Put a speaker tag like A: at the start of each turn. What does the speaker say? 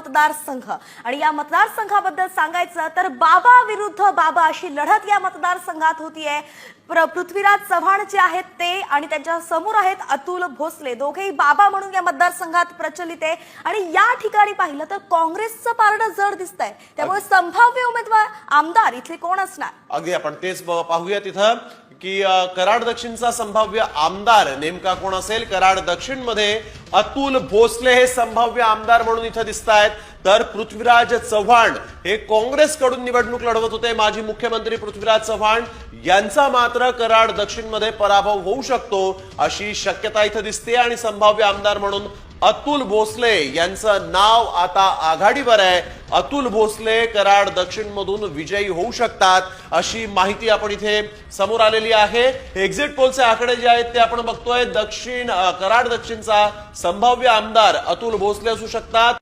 A: मतदारसंघ. आणि या मतदारसंघाबद्दल सांगायचं तर बाबा विरुद्ध बाबा अशी लढत या मतदारसंघात होतीये. पृथ्वीराज चव्हाण जे आहेत ते आणि त्यांच्यासमोर आहेत अतुल भोसले. दोघेही बाबा म्हणून या मतदारसंघात प्रचलित आहे. आणि या ठिकाणी पाहिलं तर काँग्रेसचं पारडं जड दिसत आहे त्यामुळे संभाव्य उमेदवार आमदार इथले कोण असणार?
B: अगदी आपण तेच पाहूया तिथं की कराड दक्षिणचा संभाव्य आमदार नेमका कोण असेल? कराड दक्षिणमध्ये अतुल भोसले हे संभाव्य आमदार म्हणून इथं दिसत आहेत तर पृथ्वीराज चव्हाण हे काँग्रेसकडून निवडणूक लढवत होते. माजी मुख्यमंत्री पृथ्वीराज चव्हाण यांचा मात्र कराड दक्षिणमध्ये पराभव होऊ शकतो अशी शक्यता इथं दिसते आणि संभाव्य आमदार म्हणून अतुल भोसले यांचं नाव आता आघाडीवर आहे. अतुल भोसले कराड दक्षिण मधून विजयी होऊ शकतात अशी माहिती आपण इथे समोर आलेली आहे. एक्झिट पोलचे आकडे जे आहेत ते आपण बघतोय. दक्षिण कराड दक्षिणचा संभाव्य आमदार अतुल भोसले असू शकतात.